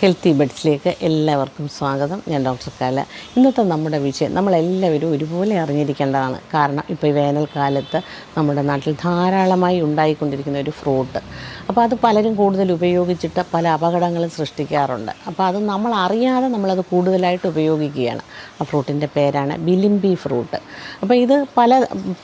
Healthy ബെഡ്സിലേക്ക് എല്ലാവർക്കും സ്വാഗതം. ഞാൻ ഡോക്ടർ കാല. ഇന്നത്തെ നമ്മുടെ വിഷയം നമ്മളെല്ലാവരും ഒരുപോലെ അറിഞ്ഞിരിക്കേണ്ടതാണ്. കാരണം ഇപ്പോൾ ഈ വേനൽക്കാലത്ത് നമ്മുടെ നാട്ടിൽ ധാരാളമായി ഉണ്ടായിക്കൊണ്ടിരിക്കുന്ന ഒരു ഫ്രൂട്ട്. അപ്പോൾ അത് പലരും കൂടുതൽ ഉപയോഗിച്ചിട്ട് പല അപകടങ്ങളും സൃഷ്ടിക്കാറുണ്ട്. അപ്പോൾ അത് നമ്മൾ അറിയാതെ നമ്മളത് കൂടുതലായിട്ട് ഉപയോഗിക്കുകയാണ്. ആ ഫ്രൂട്ടിന്റെ പേരാണ് ബിലിംബി ഫ്രൂട്ട്. അപ്പോൾ ഇത് പല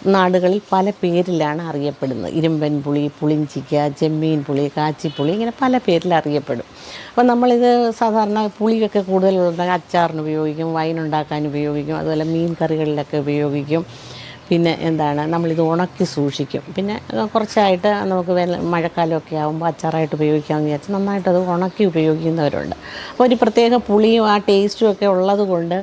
നാടുകളിൽ പല പേരിലാണ് അറിയപ്പെടുന്നത്. ഇരുമ്പൻ പുളി പുളിഞ്ചിക്ക ചെമ്മീൻ പുളി കാച്ചിപ്പുളി ഇങ്ങനെ പല പേരിൽ അറിയപ്പെടും. അപ്പോൾ നമ്മളിത് സാധാരണ പുളിയൊക്കെ കൂടുതലുണ്ടെങ്കിൽ അച്ചാറിന് ഉപയോഗിക്കും വൈൻ ഉണ്ടാക്കാൻ ഉപയോഗിക്കും അതുപോലെ മീൻ കറികളിലൊക്കെ ഉപയോഗിക്കും. പിന്നെ എന്താണ് നമ്മളിത് ഉണക്കി സൂക്ഷിക്കും. പിന്നെ കുറച്ചായിട്ട് നമുക്ക് വേനൽ മഴക്കാലമൊക്കെ ആകുമ്പോൾ അച്ചാറായിട്ട് ഉപയോഗിക്കാമെന്ന് വിചാരിച്ച് നന്നായിട്ടത് ഉണക്കി ഉപയോഗിക്കുന്നവരുണ്ട്. അപ്പോൾ ഒരു പ്രത്യേക പുളിയും ആ ടേസ്റ്റും ഒക്കെ ഉള്ളത് കൊണ്ട്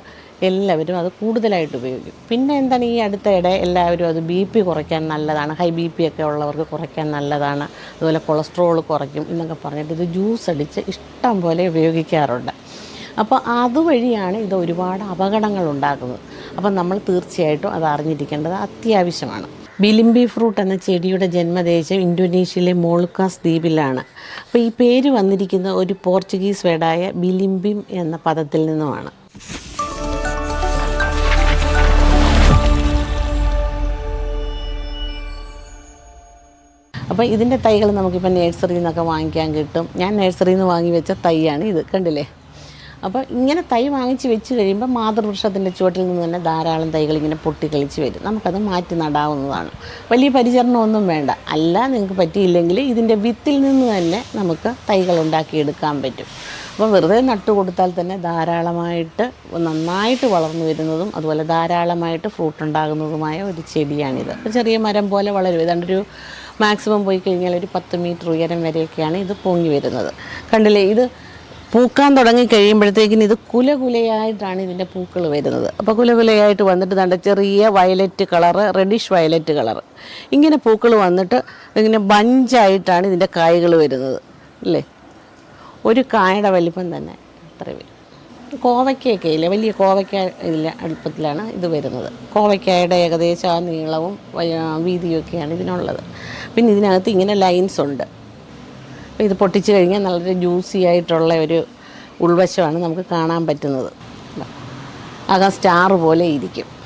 എല്ലാവരും അത് കൂടുതലായിട്ട് ഉപയോഗിക്കും. പിന്നെ എന്താണ് ഈ അടുത്തയിടെ എല്ലാവരും അത് ബി പി കുറയ്ക്കാൻ നല്ലതാണ്. ഹൈ ബി പി ഒക്കെ ഉള്ളവർക്ക് കുറയ്ക്കാൻ നല്ലതാണ്. അതുപോലെ കൊളസ്ട്രോൾ കുറയ്ക്കും എന്നൊക്കെ പറഞ്ഞിട്ട് ഇത് ജ്യൂസ് അടിച്ച് ഇഷ്ടം പോലെ ഉപയോഗിക്കാറുണ്ട്. അപ്പോൾ അതുവഴിയാണ് ഇത് ഒരുപാട് അപകടങ്ങൾ ഉണ്ടാക്കുന്നത് അപ്പം നമ്മൾ തീർച്ചയായിട്ടും അത് അറിഞ്ഞിരിക്കേണ്ടത് അത്യാവശ്യമാണ്. ബിലിംബി ഫ്രൂട്ട് എന്ന ചെടിയുടെ ജന്മദേശം ഇന്തോനേഷ്യയിലെ മോൾക്കാസ് ദ്വീപിലാണ്. അപ്പോൾ ഈ പേര് വന്നിരിക്കുന്ന ഒരു പോർച്ചുഗീസ് വേർഡായ ബിലിംബിം എന്ന പദത്തിൽ നിന്നുമാണ്. അപ്പോൾ ഇതിന്റെ തൈകൾ നമുക്കിപ്പോൾ നേഴ്സറിയിൽ നിന്നൊക്കെ വാങ്ങിക്കാൻ കിട്ടും. ഞാൻ നേഴ്സറിയിൽ നിന്ന് വാങ്ങി വെച്ച തൈയാണ് ഇത് കണ്ടില്ലേ? അപ്പോൾ ഇങ്ങനെ തൈ വാങ്ങിച്ച് വെച്ച് കഴിയുമ്പോൾ മാതൃവൃക്ഷത്തിന്റെ ചുവട്ടിൽ നിന്ന് തന്നെ ധാരാളം തൈകൾ ഇങ്ങനെ പൊട്ടിക്കളിച്ച് വരും. നമുക്കത് മാറ്റി നടാവുന്നതാണ്. വലിയ പരിചരണമൊന്നും വേണ്ട. അല്ല നിങ്ങൾക്ക് പറ്റിയില്ലെങ്കിൽ ഇതിന്റെ വിത്തിൽ നിന്ന് തന്നെ നമുക്ക് തൈകൾ ഉണ്ടാക്കിയെടുക്കാൻ പറ്റും. അപ്പോൾ വെറുതെ നട്ടു കൊടുത്താൽ തന്നെ ധാരാളമായിട്ട് നന്നായിട്ട് വളർന്നു വരുന്നതും അതുപോലെ ധാരാളമായിട്ട് ഫ്രൂട്ട് ഉണ്ടാകുന്നതുമായ ഒരു ചെടിയാണിത്. ചെറിയ മരം പോലെ വളരും. ഏതാണ്ട് ഒരു മാക്സിമം പോയി കഴിഞ്ഞാൽ ഒരു പത്ത് മീറ്റർ ഉയരം വരെയൊക്കെയാണ് ഇത് പൊങ്ങി വരുന്നത്. കണ്ടില്ലേ ഇത് പൂക്കാൻ തുടങ്ങി കഴിയുമ്പോഴത്തേക്കിന് ഇത് കുല കുലയായിട്ടാണ് ഇതിന്റെ പൂക്കൾ വരുന്നത്. അപ്പോൾ കുല കുലയായിട്ട് വന്നിട്ട് നല്ല ചെറിയ violet colour reddish violet colour ഇങ്ങനെ പൂക്കൾ വന്നിട്ട് ഇങ്ങനെ ബഞ്ചായിട്ടാണ് ഇതിന്റെ കായ്കൾ വരുന്നത്. അല്ലേ? ഒരു കായയുടെ വലിപ്പം തന്നെ അത്ര വരും. കോവയ്ക്കയൊക്കെ ഇല്ല? വലിയ കോവയ്ക്ക ഇല്ല അടുപ്പത്തിലാണ് ഇത് വരുന്നത്. കോവയ്ക്കായുടെ ഏകദേശം ആ നീളവും വീതിയൊക്കെയാണ് ഇതിനുള്ളത്. പിന്നെ ഇതിനകത്ത് ഇങ്ങനെ ലൈൻസ് ഉണ്ട്. അപ്പോൾ ഇത് പൊട്ടിച്ചു കഴിഞ്ഞാൽ നല്ലൊരു ജ്യൂസി ആയിട്ടുള്ള ഒരു ഉൾവശമാണ് നമുക്ക് കാണാൻ പറ്റുന്നത്. അകം സ്റ്റാർ പോലെ ഇരിക്കും.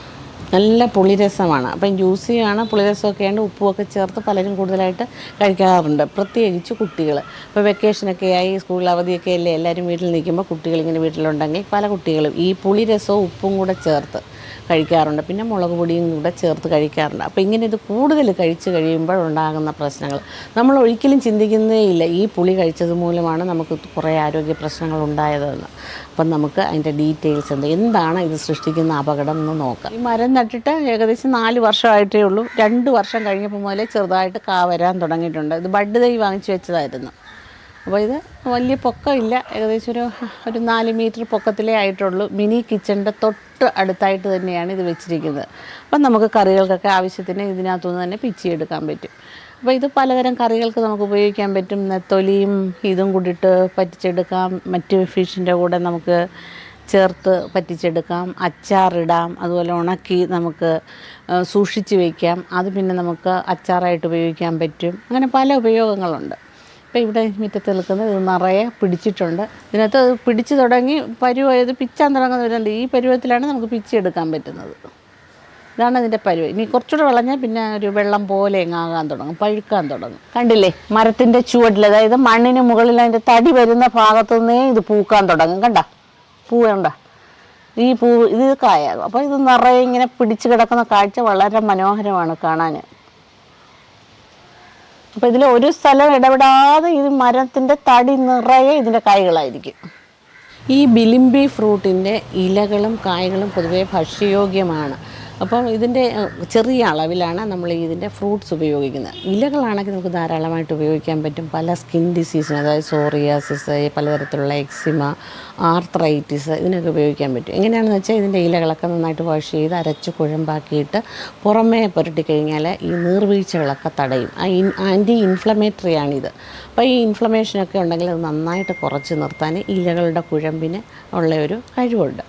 നല്ല പുളിരസമാണ്. അപ്പം ജ്യൂസിയാണ് പുളിരസമൊക്കെ ഉണ്ട് ഉപ്പുമൊക്കെ ചേർത്ത് പലരും കൂടുതലായിട്ട് കഴിക്കാറുണ്ട്. പ്രത്യേകിച്ച് കുട്ടികൾ ഇപ്പോൾ വെക്കേഷനൊക്കെ ആയി സ്കൂൾ അവധിയൊക്കെ അല്ലേ എല്ലാവരും വീട്ടിൽ നിൽക്കുമ്പോൾ കുട്ടികൾ ഇങ്ങനെ വീട്ടിലുണ്ടെങ്കിൽ പല കുട്ടികളും ഈ പുളിരസവും ഉപ്പും കൂടെ ചേർത്ത് കഴിക്കാറുണ്ട്. പിന്നെ മുളക് പൊടിയും കൂടെ ചേർത്ത് കഴിക്കാറുണ്ട്. അപ്പോൾ ഇങ്ങനെ ഇത് കൂടുതൽ കഴിച്ച് കഴിയുമ്പോൾ ഉണ്ടാകുന്ന പ്രശ്നങ്ങൾ. നമ്മൾ ഒരിക്കലും ചിന്തിക്കുന്നേ ഇല്ല. ഈ പുളി കഴിച്ചത് മൂലമാണ് നമുക്ക് കുറേ ആരോഗ്യ പ്രശ്നങ്ങൾ ഉണ്ടായതെന്ന്. അപ്പം നമുക്ക് അതിന്റെ ഡീറ്റെയിൽസ് എന്ത് എന്താണ് ഇത് സൃഷ്ടിക്കുന്ന അപകടം എന്ന് നോക്കാം. ഈ മരം നട്ടിട്ട് ഏകദേശം നാല് വർഷമായിട്ടേ ഉള്ളൂ. രണ്ട് വർഷം കഴിഞ്ഞപ്പോൾ മുതലേ ചെറുതായിട്ട് കാ വരാൻ തുടങ്ങിയിട്ടുണ്ട്. ഇത് ബഡ് തൈ വാങ്ങിച്ചു വെച്ചതായിരുന്നു. അപ്പോൾ ഇത് വലിയ പൊക്കമില്ല. ഏകദേശം ഒരു ഒരു നാല് മീറ്റർ പൊക്കത്തിലേ ആയിട്ടുള്ളൂ. മിനി കിച്ചണിന്റെ തൊട്ട് അടുത്തായിട്ട് തന്നെയാണ് ഇത് വെച്ചിരിക്കുന്നത്. അപ്പം നമുക്ക് കറികൾക്കൊക്കെ ആവശ്യത്തിന് ഇതിനകത്തുനിന്ന് തന്നെ പിച്ചിയെടുക്കാൻ പറ്റും. അപ്പോൾ ഇത് പലതരം കറികൾക്ക് നമുക്ക് ഉപയോഗിക്കാൻ പറ്റും. നെത്തൊലിയും ഇതും കൂടിയിട്ട് പറ്റിച്ചെടുക്കാം. മറ്റ് ഫിഷിന്റെ കൂടെ നമുക്ക് ചേർത്ത് പറ്റിച്ചെടുക്കാം. അച്ചാറിടാം. അതുപോലെ ഉണക്കി നമുക്ക് സൂക്ഷിച്ച് വയ്ക്കാം അത് പിന്നെ നമുക്ക് അച്ചാറായിട്ട് ഉപയോഗിക്കാൻ പറ്റും. അങ്ങനെ പല ഉപയോഗങ്ങളുണ്ട്. ഇപ്പോൾ ഇവിടെ മുറ്റത്ത് നിൽക്കുന്നത് ഇത് നിറയെ പിടിച്ചിട്ടുണ്ട്. ഇതിനകത്ത് അത് പിടിച്ചു തുടങ്ങി പരുവായത് പിച്ചാൻ തുടങ്ങുന്നവരുണ്ട്. ഈ പരുവത്തിലാണ് നമുക്ക് പിച്ചെടുക്കാൻ പറ്റുന്നത്. ഇതാണ് ഇതിന്റെ പരുവ. ഇനി കുറച്ചുകൂടെ വിളഞ്ഞാൽ പിന്നെ ഒരു വെള്ളം പോലെ എങ്ങാകാൻ തുടങ്ങും പഴുക്കാൻ തുടങ്ങും. കണ്ടില്ലേ? മരത്തിന്റെ ചുവട്ടിൽ അതായത് മണ്ണിന് മുകളിൽ അതിന്റെ തടി വരുന്ന ഭാഗത്തു നിന്നേ ഇത് പൂക്കാൻ തുടങ്ങും. കണ്ട? പൂ കണ്ട? ഈ പൂ ഇത് കായാകും. അപ്പോൾ ഇത് നിറയെ ഇങ്ങനെ പിടിച്ച് കിടക്കുന്ന കാഴ്ച വളരെ മനോഹരമാണ് കാണാൻ. അപ്പോൾ ഇതിൽ ഒരു സ്ഥലം ഇടപെടാതെ ഇത് മരത്തിന്റെ തടി നിറയെ ഇതിന്റെ കായ്കളായിരിക്കും. ഈ ബിലിംബി ഫ്രൂട്ടിന്റെ ഇലകളും കായകളും പൊതുവേ ഭക്ഷ്യയോഗ്യമാണ്. അപ്പം ഇതിന്റെ ചെറിയ അളവിലാണ് നമ്മൾ ഇതിന്റെ ഫ്രൂട്ട്സ് ഉപയോഗിക്കുന്നത്. ഇലകളാണെങ്കിൽ നമുക്ക് ധാരാളമായിട്ട് ഉപയോഗിക്കാൻ പറ്റും. പല സ്കിൻ ഡിസീസിന് അതായത് സോറിയാസിസ് പലതരത്തിലുള്ള എക്സിമ ആർത്രൈറ്റിസ് ഇതിനൊക്കെ ഉപയോഗിക്കാൻ പറ്റും. എങ്ങനെയാണെന്ന് വെച്ചാൽ ഇതിന്റെ ഇലകളൊക്കെ നന്നായിട്ട് വാഷ് ചെയ്ത് അരച്ച് കുഴമ്പാക്കിയിട്ട് പുറമേ പുരട്ടി കഴിഞ്ഞാൽ ഈ നീർവീഴ്ചകളൊക്കെ തടയും. ആ ഇൻ ആന്റി ഇൻഫ്ലമേറ്ററി ആണിത്. അപ്പോൾ ഈ ഇൻഫ്ലമേഷനൊക്കെ ഉണ്ടെങ്കിൽ അത് നന്നായിട്ട് കുറച്ച് നിർത്താൻ ഇലകളുടെ കുഴമ്പിന് ഉള്ള ഒരു കഴിവുണ്ട്.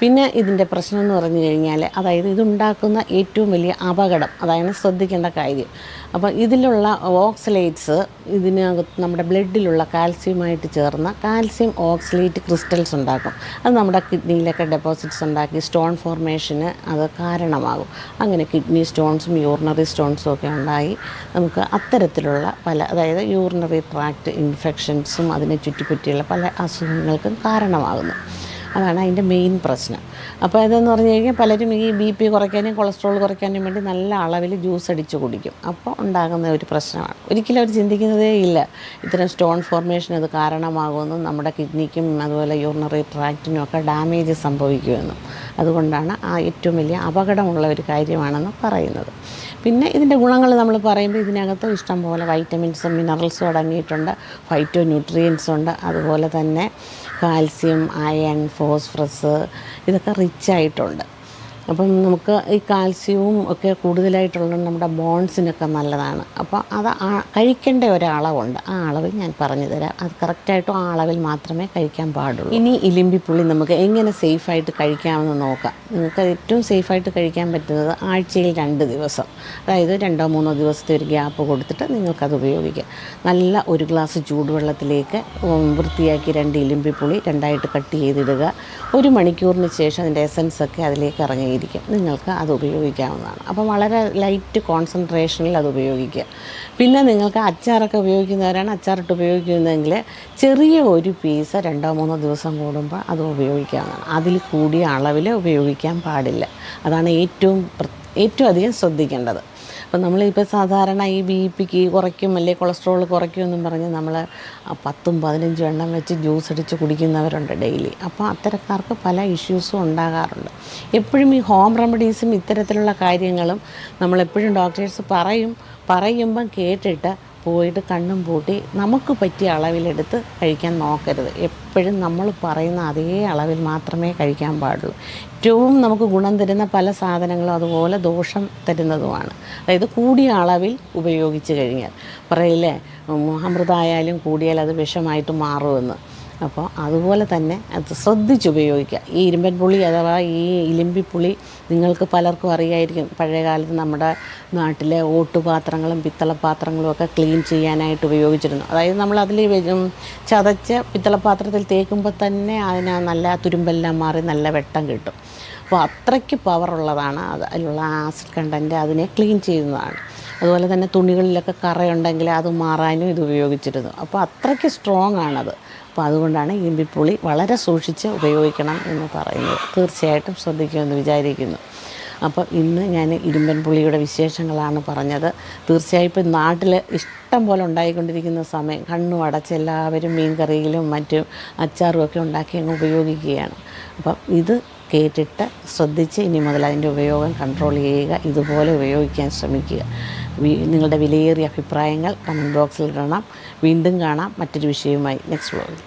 പിന്നെ ഇതിന്റെ പ്രശ്നം എന്ന് പറഞ്ഞു കഴിഞ്ഞാൽ അതായത് ഇതുണ്ടാക്കുന്ന ഏറ്റവും വലിയ അപകടം അതായത് ശ്രദ്ധിക്കേണ്ട കാര്യം. അപ്പോൾ ഇതിലുള്ള ഓക്സലേറ്റ്സ് ഇതിനകത്ത് നമ്മുടെ ബ്ലഡിലുള്ള കാൽസ്യമായിട്ട് ചേർന്ന കാൽസ്യം ഓക്സലേറ്റ് ക്രിസ്റ്റൽസ് ഉണ്ടാക്കും. അത് നമ്മുടെ കിഡ്നിയിലൊക്കെ ഡെപ്പോസിറ്റ്സ് ഉണ്ടാക്കി സ്റ്റോൺ ഫോർമേഷന് അത് കാരണമാകും. അങ്ങനെ കിഡ്നി സ്റ്റോൺസും യൂറിനറി സ്റ്റോൺസും ഒക്കെ ഉണ്ടായി നമുക്ക് അത്തരത്തിലുള്ള പല അതായത് യൂറിനറി ട്രാക്ട് ഇൻഫെക്ഷൻസും അതിനെ ചുറ്റിപ്പറ്റിയുള്ള പല അസുഖങ്ങൾക്കും കാരണമാകുന്നു. അതാണ് അതിന്റെ മെയിൻ പ്രശ്നം. അപ്പോൾ ഇതെന്ന് പറഞ്ഞു കഴിഞ്ഞാൽ പലരും ഈ ബി പി കുറയ്ക്കാനും കൊളസ്ട്രോൾ കുറയ്ക്കാനും വേണ്ടി നല്ല അളവിൽ ജ്യൂസ് അടിച്ച് കുടിക്കും. അപ്പോൾ ഉണ്ടാകുന്ന ഒരു പ്രശ്നമാണ്. ഒരിക്കലും അവർ ചിന്തിക്കുന്നതേ ഇല്ല. ഇത്തരം സ്റ്റോൺ ഫോർമേഷൻ അത് കാരണമാകുമെന്നും നമ്മുടെ കിഡ്നിക്കും അതുപോലെ യൂറിനറി ട്രാക്റ്റിനും ഒക്കെ ഡാമേജ് സംഭവിക്കുമെന്നും. അതുകൊണ്ടാണ് ആ ഏറ്റവും വലിയ അപകടമുള്ള ഒരു കാര്യമാണെന്ന് പറയുന്നത്. പിന്നെ ഇതിന്റെ ഗുണങ്ങൾ നമ്മൾ പറയുമ്പോൾ ഇതിനകത്ത് ഇഷ്ടം പോലെ വൈറ്റമിൻസും മിനറൽസും അടങ്ങിയിട്ടുണ്ട്. ഫൈറ്റോ ന്യൂട്രിയൻസ് ഉണ്ട് അതുപോലെ തന്നെ കാൽസ്യം അയൺ ഫോസ്ഫറസ് ഇതൊക്കെ റിച്ച് ആയിട്ടുണ്ട്. അപ്പം നമുക്ക് ഈ കാൽസ്യവും ഒക്കെ കൂടുതലായിട്ടുള്ളത് നമ്മുടെ ബോൺസിനൊക്കെ നല്ലതാണ്. അപ്പോൾ അത് കഴിക്കേണ്ട ഒരളവുണ്ട്. ആ അളവ് ഞാൻ പറഞ്ഞു തരാം. അത് കറക്റ്റായിട്ടും ആ അളവിൽ മാത്രമേ കഴിക്കാൻ പാടുള്ളൂ. ഇനി ഇലിമ്പിപ്പുള്ളി നമുക്ക് എങ്ങനെ സേഫായിട്ട് കഴിക്കാമെന്ന് നോക്കാം. നിങ്ങൾക്ക് ഏറ്റവും സേഫായിട്ട് കഴിക്കാൻ പറ്റുന്നത് ആഴ്ചയിൽ രണ്ട് ദിവസം. അതായത് രണ്ടോ മൂന്നോ ദിവസത്തെ ഒരു ഗ്യാപ്പ് കൊടുത്തിട്ട് നിങ്ങൾക്കത് ഉപയോഗിക്കാം. നല്ല ഒരു ഗ്ലാസ് ചൂടുവെള്ളത്തിലേക്ക് വൃത്തിയാക്കി രണ്ട് ഇലിമ്പിപ്പുളി രണ്ടായിട്ട് കട്ട് ചെയ്തിടുക. ഒരു മണിക്കൂറിന് ശേഷം അതിന്റെ എസൻസ് ഒക്കെ അതിലേക്ക് ഇറങ്ങിയിരിക്കും നിങ്ങൾക്ക് അത് ഉപയോഗിക്കാവുന്നതാണ്. അപ്പം വളരെ ലൈറ്റ് കോൺസെൻട്രേഷനിൽ അത് ഉപയോഗിക്കുക. പിന്നെ നിങ്ങൾക്ക് അച്ചാറൊക്കെ ഉപയോഗിക്കുന്നവരാണ് അച്ചാറിട്ട് ഉപയോഗിക്കുന്നതെങ്കിൽ ചെറിയ ഒരു പീസ് രണ്ടോ മൂന്നോ ദിവസം കൂടുമ്പോൾ അത് ഉപയോഗിക്കാവുന്നതാണ്. അതിൽ കൂടിയ അളവിൽ ഉപയോഗിക്കാൻ പാടില്ല. അതാണ് ഏറ്റവും ഏറ്റവും അധികം ശ്രദ്ധിക്കേണ്ടത്. അപ്പം നമ്മളിപ്പോൾ സാധാരണ ഈ ബി പിക്ക് കുറയ്ക്കും അല്ലെ കൊളസ്ട്രോൾ കുറയ്ക്കും എന്നും പറഞ്ഞ് നമ്മൾ പത്തും പതിനഞ്ചും എണ്ണം വെച്ച് ജ്യൂസ് അടിച്ച് കുടിക്കുന്നവരുണ്ട് ഡെയിലി. അപ്പോൾ അത്തരക്കാർക്ക് പല ഇഷ്യൂസും ഉണ്ടാകാറുണ്ട്. എപ്പോഴും ഈ ഹോം റെമഡീസും ഇത്തരത്തിലുള്ള കാര്യങ്ങളും നമ്മളെപ്പോഴും ഡോക്ടേഴ്സ് പറയും പറയുമ്പം കേട്ടിട്ട് പോയിട്ട് കണ്ണും പൂട്ടി നമുക്ക് പറ്റിയ അളവിലെടുത്ത് കഴിക്കാൻ നോക്കരുത്. എപ്പോഴും നമ്മൾ പറയുന്ന അതേ അളവിൽ മാത്രമേ കഴിക്കാൻ പാടുള്ളൂ. ഏറ്റവും നമുക്ക് ഗുണം തരുന്ന പല സാധനങ്ങളും അതുപോലെ ദോഷം തരുന്നതുമാണ്. അതായത് കൂടിയ അളവിൽ ഉപയോഗിച്ച് കഴിഞ്ഞാൽ. പറയില്ലേ? അമൃതായാലും കൂടിയാൽ അത് വിഷമായിട്ട് മാറുമെന്ന്. അപ്പോൾ അതുപോലെ തന്നെ അത് ശ്രദ്ധിച്ചുപയോഗിക്കുക ഈ ഇരുമ്പൻ പുളി അഥവാ ഈ ഇലിമ്പിപ്പുളി നിങ്ങൾക്ക് പലർക്കും അറിയായിരിക്കും. പഴയ കാലത്ത് നമ്മുടെ നാട്ടിലെ ഓട്ടുപാത്രങ്ങളും പിത്തളപാത്രങ്ങളും ഒക്കെ ക്ലീൻ ചെയ്യാനായിട്ട് ഉപയോഗിച്ചിരുന്നു. അതായത് നമ്മൾ അതിൽ ചതച്ച് പിത്തളപാത്രത്തിൽ തേക്കുമ്പോൾ തന്നെ അതിന് നല്ല തുരുമ്പെല്ലാം മാറി നല്ല വെട്ടം കിട്ടും. അപ്പോൾ അത്രയ്ക്ക് പവറുള്ളതാണ് അത്. അതിലുള്ള ആസിഡ് കണ്ടന്റ് അതിനെ ക്ലീൻ ചെയ്യുന്നതാണ്. അതുപോലെ തന്നെ തുണികളിലൊക്കെ കറയുണ്ടെങ്കിൽ അത് മാറാനും ഇത് ഉപയോഗിച്ചിരുന്നു. അപ്പോൾ അത്രയ്ക്ക് സ്ട്രോങ് ആണത്. അപ്പോൾ അതുകൊണ്ടാണ് ഇമ്പിപ്പുളി വളരെ സൂക്ഷിച്ച് ഉപയോഗിക്കണം എന്ന് പറയുന്നത്. തീർച്ചയായിട്ടും ശ്രദ്ധിക്കുമെന്ന് വിചാരിക്കുന്നു. അപ്പോൾ ഇന്ന് ഞാൻ ഇരുമ്പൻ പുളിയുടെ വിശേഷങ്ങളാണ് പറഞ്ഞത്. തീർച്ചയായും ഇപ്പം നാട്ടിൽ ഇഷ്ടം പോലെ ഉണ്ടായിക്കൊണ്ടിരിക്കുന്ന സമയം കണ്ണും അടച്ച് എല്ലാവരും മീൻ കറിയിലും മറ്റും അച്ചാറും ഒക്കെ ഉണ്ടാക്കി അങ്ങ് ഉപയോഗിക്കുകയാണ്. അപ്പം ഇത് കേട്ടിട്ട് ശ്രദ്ധിച്ച് ഇനി മുതൽ അതിന്റെ ഉപയോഗം കൺട്രോൾ ചെയ്യുക ഇതുപോലെ ഉപയോഗിക്കാൻ ശ്രമിക്കുക. നിങ്ങളുടെ വിലയേറിയ അഭിപ്രായങ്ങൾ കമന്റ് ബോക്സിൽ ഇടണം. വീണ്ടും കാണാം. മറ്റൊരു വിഷയവുമായി നെക്സ്റ്റ് വ്ലോഗിൽ